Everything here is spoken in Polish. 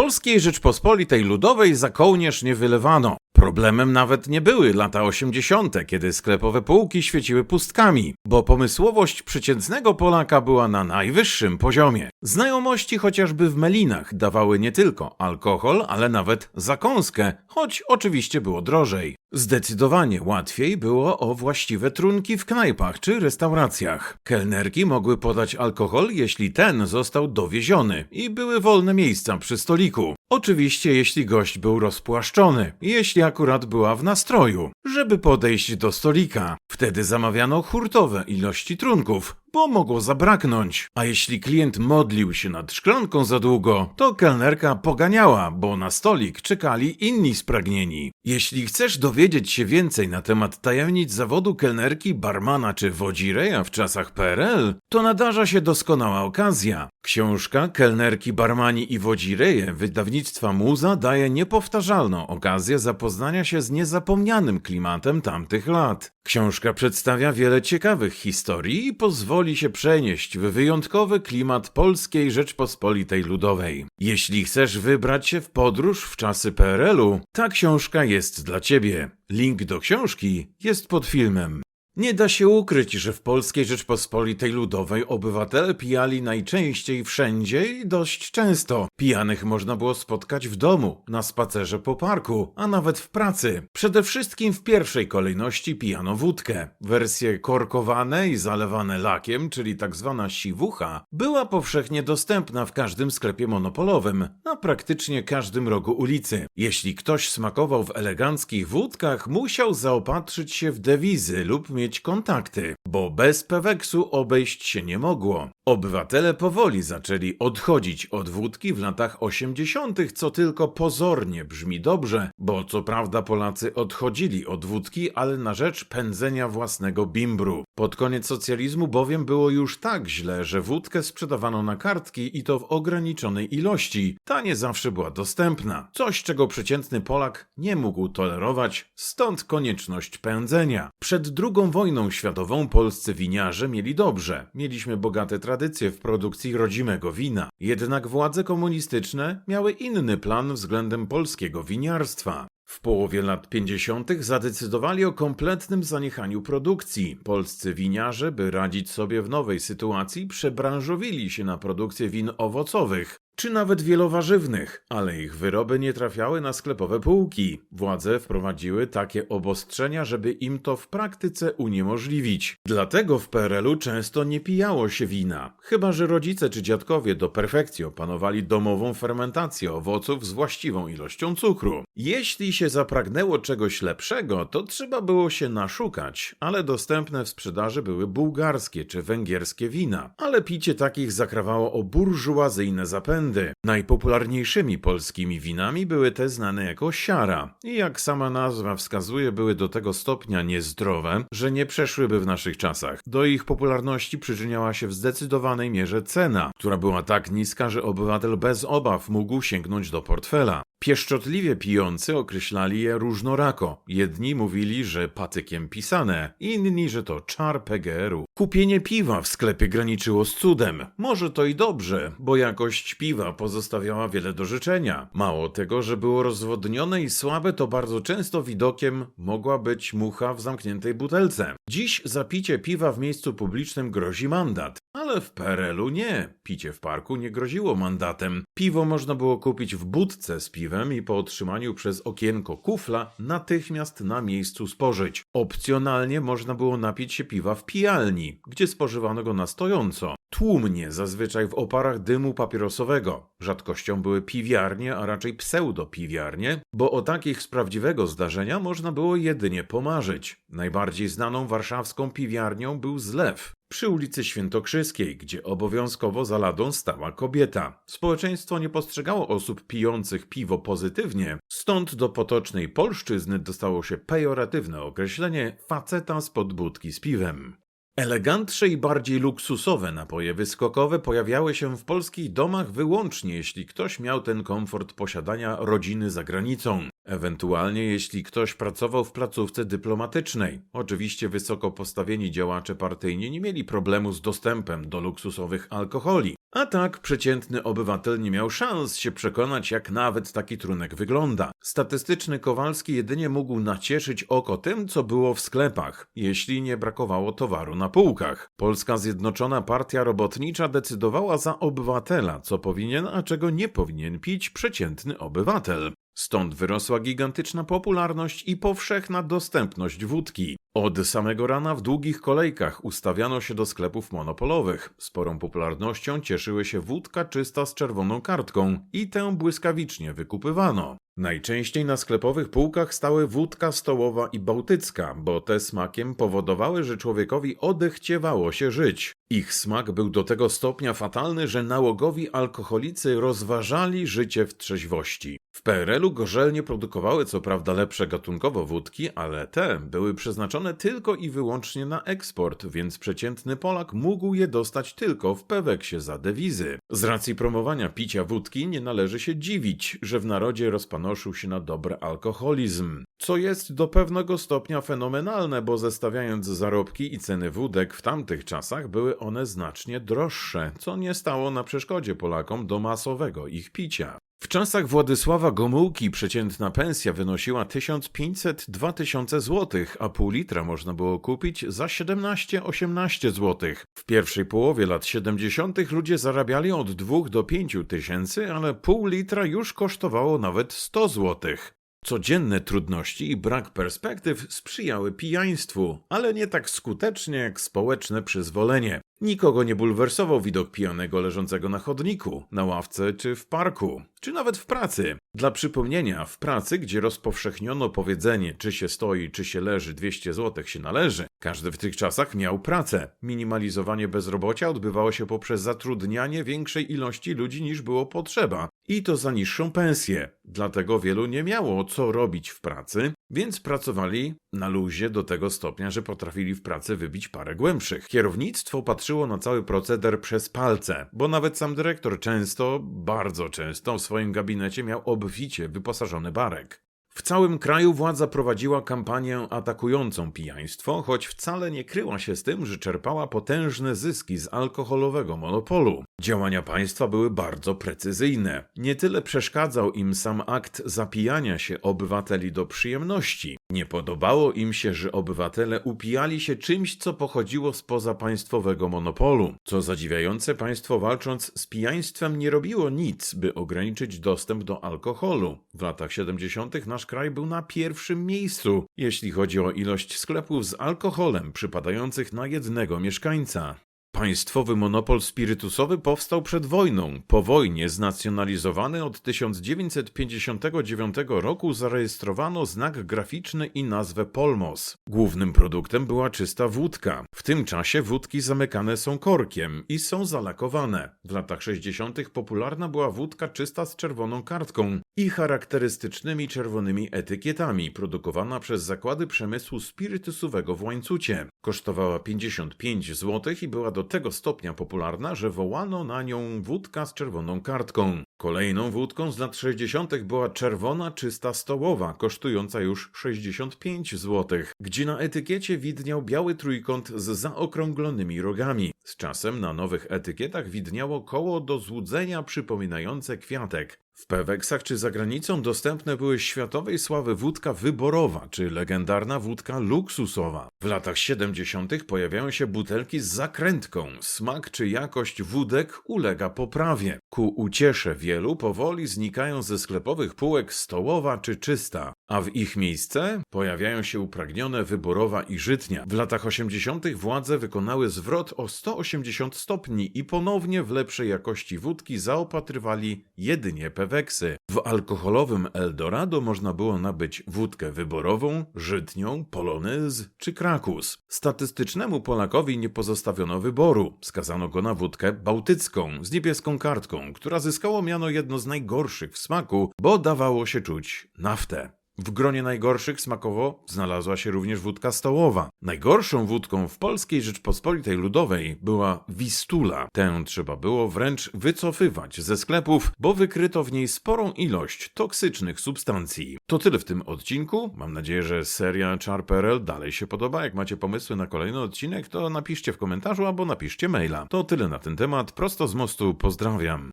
Polskiej Rzeczpospolitej Ludowej za kołnierz nie wylewano. Problemem nawet nie były lata 80., kiedy sklepowe półki świeciły pustkami, bo pomysłowość przeciętnego Polaka była na najwyższym poziomie. Znajomości chociażby w melinach dawały nie tylko alkohol, ale nawet zakąskę, choć oczywiście było drożej. Zdecydowanie łatwiej było o właściwe trunki w knajpach czy restauracjach. Kelnerki mogły podać alkohol, jeśli ten został dowieziony i były wolne miejsca przy stoliku. Oczywiście, jeśli gość był rozpłaszczony, jeśli akurat była w nastroju, żeby podejść do stolika. Wtedy zamawiano hurtowe ilości trunków, bo mogło zabraknąć. A jeśli klient modlił się nad szklanką za długo, to kelnerka poganiała, bo na stolik czekali inni spragnieni. Jeśli chcesz dowiedzieć się więcej na temat tajemnic zawodu kelnerki, barmana czy wodzireja w czasach PRL, to nadarza się doskonała okazja. Książka Kelnerki, barmani i wodzireje wydawnictwa Muza daje niepowtarzalną okazję zapoznania się z niezapomnianym klimatem tamtych lat. Książka przedstawia wiele ciekawych historii i pozwoli się przenieść w wyjątkowy klimat Polskiej Rzeczpospolitej Ludowej. Jeśli chcesz wybrać się w podróż w czasy PRL-u, ta książka jest dla ciebie. Link do książki jest pod filmem. Nie da się ukryć, że w Polskiej Rzeczpospolitej Ludowej obywatele pijali najczęściej wszędzie i dość często. Pijanych można było spotkać w domu, na spacerze po parku, a nawet w pracy. Przede wszystkim w pierwszej kolejności pijano wódkę. Wersje korkowane i zalewane lakiem, czyli tak zwana siwucha, była powszechnie dostępna w każdym sklepie monopolowym, na praktycznie każdym rogu ulicy. Jeśli ktoś smakował w eleganckich wódkach, musiał zaopatrzyć się w dewizy lub mieć kontakty, bo bez peweksu obejść się nie mogło. Obywatele powoli zaczęli odchodzić od wódki w latach 80., co tylko pozornie brzmi dobrze, bo co prawda Polacy odchodzili od wódki, ale na rzecz pędzenia własnego bimbru. Pod koniec socjalizmu bowiem było już tak źle, że wódkę sprzedawano na kartki i to w ograniczonej ilości. Ta nie zawsze była dostępna. Coś, czego przeciętny Polak nie mógł tolerować, stąd konieczność pędzenia. Przed II wojną światową polscy winiarze mieli dobrze. Mieliśmy bogate tradycje w produkcji rodzimego wina. Jednak władze komunistyczne miały inny plan względem polskiego winiarstwa. W połowie lat 50. zadecydowali o kompletnym zaniechaniu produkcji. Polscy winiarze, by radzić sobie w nowej sytuacji, przebranżowili się na produkcję win owocowych czy nawet wielowarzywnych, ale ich wyroby nie trafiały na sklepowe półki. Władze wprowadziły takie obostrzenia, żeby im to w praktyce uniemożliwić. Dlatego w PRL-u często nie pijało się wina, chyba że rodzice czy dziadkowie do perfekcji opanowali domową fermentację owoców z właściwą ilością cukru. Jeśli się zapragnęło czegoś lepszego, to trzeba było się naszukać, ale dostępne w sprzedaży były bułgarskie czy węgierskie wina, ale picie takich zakrawało o burżuazyjne zapędy. Najpopularniejszymi polskimi winami były te znane jako siara i jak sama nazwa wskazuje, były do tego stopnia niezdrowe, że nie przeszłyby w naszych czasach. Do ich popularności przyczyniała się w zdecydowanej mierze cena, która była tak niska, że obywatel bez obaw mógł sięgnąć do portfela. Pieszczotliwie pijący określali je różnorako. Jedni mówili, że patykiem pisane, inni, że to czar PGR-u. Kupienie piwa w sklepie graniczyło z cudem. Może to i dobrze, bo jakość piwa pozostawiała wiele do życzenia. Mało tego, że było rozwodnione i słabe, to bardzo często widokiem mogła być mucha w zamkniętej butelce. Dziś za picie piwa w miejscu publicznym grozi mandat. Ale w PRL-u nie. Picie w parku nie groziło mandatem. Piwo można było kupić w budce z piwem i po otrzymaniu przez okienko kufla natychmiast na miejscu spożyć. Opcjonalnie można było napić się piwa w pijalni, gdzie spożywano go na stojąco. Tłumnie, zazwyczaj w oparach dymu papierosowego. Rzadkością były piwiarnie, a raczej pseudo-piwiarnie, bo o takich z prawdziwego zdarzenia można było jedynie pomarzyć. Najbardziej znaną warszawską piwiarnią był Zlew przy ulicy Świętokrzyskiej, gdzie obowiązkowo za ladą stała kobieta. Społeczeństwo nie postrzegało osób pijących piwo pozytywnie, stąd do potocznej polszczyzny dostało się pejoratywne określenie faceta z podbudki z piwem. Elegantsze i bardziej luksusowe napoje wyskokowe pojawiały się w polskich domach wyłącznie, jeśli ktoś miał ten komfort posiadania rodziny za granicą. Ewentualnie jeśli ktoś pracował w placówce dyplomatycznej. Oczywiście wysoko postawieni działacze partyjni nie mieli problemu z dostępem do luksusowych alkoholi. A tak przeciętny obywatel nie miał szans się przekonać, jak nawet taki trunek wygląda. Statystyczny Kowalski jedynie mógł nacieszyć oko tym, co było w sklepach, jeśli nie brakowało towaru na półkach. Polska Zjednoczona Partia Robotnicza decydowała za obywatela, co powinien, a czego nie powinien pić przeciętny obywatel. Stąd wyrosła gigantyczna popularność i powszechna dostępność wódki. Od samego rana w długich kolejkach ustawiano się do sklepów monopolowych. Sporą popularnością cieszyły się wódka czysta z czerwoną kartką i tę błyskawicznie wykupywano. Najczęściej na sklepowych półkach stały wódka stołowa i bałtycka, bo te smakiem powodowały, że człowiekowi odechciewało się żyć. Ich smak był do tego stopnia fatalny, że nałogowi alkoholicy rozważali życie w trzeźwości. W PRL-u gorzelnie produkowały co prawda lepsze gatunkowo wódki, ale te były przeznaczone tylko i wyłącznie na eksport, więc przeciętny Polak mógł je dostać tylko w Peweksie za dewizy. Z racji promowania picia wódki nie należy się dziwić, że w narodzie rozpanoszył się na dobry alkoholizm. Co jest do pewnego stopnia fenomenalne, bo zestawiając zarobki i ceny wódek w tamtych czasach były one znacznie droższe, co nie stało na przeszkodzie Polakom do masowego ich picia. W czasach Władysława Gomułki przeciętna pensja wynosiła 1500-2000 zł, a pół litra można było kupić za 17-18 zł. W pierwszej połowie lat 70. ludzie zarabiali od 2 do 5 tysięcy, ale pół litra już kosztowało nawet 100 zł. Codzienne trudności i brak perspektyw sprzyjały pijaństwu, ale nie tak skutecznie jak społeczne przyzwolenie. Nikogo nie bulwersował widok pijanego leżącego na chodniku, na ławce czy w parku, czy nawet w pracy. Dla przypomnienia, w pracy, gdzie rozpowszechniono powiedzenie, czy się stoi, czy się leży, 200 zł się należy, każdy w tych czasach miał pracę. Minimalizowanie bezrobocia odbywało się poprzez zatrudnianie większej ilości ludzi niż było potrzeba, i to za niższą pensję. Dlatego wielu nie miało co robić w pracy, więc pracowali na luzie do tego stopnia, że potrafili w pracy wybić parę głębszych. Kierownictwo patrzyło na cały proceder przez palce, bo nawet sam dyrektor często, bardzo często w swoim gabinecie miał obficie wyposażony barek. W całym kraju władza prowadziła kampanię atakującą pijaństwo, choć wcale nie kryła się z tym, że czerpała potężne zyski z alkoholowego monopolu. Działania państwa były bardzo precyzyjne. Nie tyle przeszkadzał im sam akt zapijania się obywateli do przyjemności. Nie podobało im się, że obywatele upijali się czymś, co pochodziło spoza państwowego monopolu. Co zadziwiające, państwo walcząc z pijaństwem nie robiło nic, by ograniczyć dostęp do alkoholu. W latach 70. nasz kraj był na pierwszym miejscu, jeśli chodzi o ilość sklepów z alkoholem przypadających na jednego mieszkańca. Państwowy monopol spirytusowy powstał przed wojną. Po wojnie znacjonalizowany od 1959 roku zarejestrowano znak graficzny i nazwę Polmos. Głównym produktem była czysta wódka. W tym czasie wódki zamykane są korkiem i są zalakowane. W latach 60. popularna była wódka czysta z czerwoną kartką i charakterystycznymi czerwonymi etykietami, produkowana przez zakłady przemysłu spirytusowego w Łańcucie. Kosztowała 55 zł i była do tego stopnia popularna, że wołano na nią wódka z czerwoną kartką. Kolejną wódką z lat 60. była czerwona czysta stołowa, kosztująca już 65 zł, gdzie na etykiecie widniał biały trójkąt z zaokrąglonymi rogami. Z czasem na nowych etykietach widniało koło do złudzenia przypominające kwiatek. W Peweksach czy za granicą dostępne były światowej sławy wódka wyborowa czy legendarna wódka luksusowa. W latach 70. pojawiają się butelki z zakrętką. Smak czy jakość wódek ulega poprawie. Ku uciesze wielu powoli znikają ze sklepowych półek stołowa czy czysta, a w ich miejsce pojawiają się upragnione wyborowa i żytnia. W latach 80. władze wykonały zwrot o 180 stopni i ponownie w lepszej jakości wódki zaopatrywali jedynie peweksy. W alkoholowym Eldorado można było nabyć wódkę wyborową, żytnią, polonez czy krakus. Statystycznemu Polakowi nie pozostawiono wyboru. Skazano go na wódkę bałtycką z niebieską kartką, która zyskało miano jedno z najgorszych w smaku, bo dawało się czuć naftę. W gronie najgorszych smakowo znalazła się również wódka stołowa. Najgorszą wódką w polskiej Rzeczpospolitej Ludowej była Wistula. Tę trzeba było wręcz wycofywać ze sklepów, bo wykryto w niej sporą ilość toksycznych substancji. To tyle w tym odcinku. Mam nadzieję, że seria Charperel dalej się podoba. Jak macie pomysły na kolejny odcinek, to napiszcie w komentarzu albo napiszcie maila. To tyle na ten temat. Prosto z mostu pozdrawiam.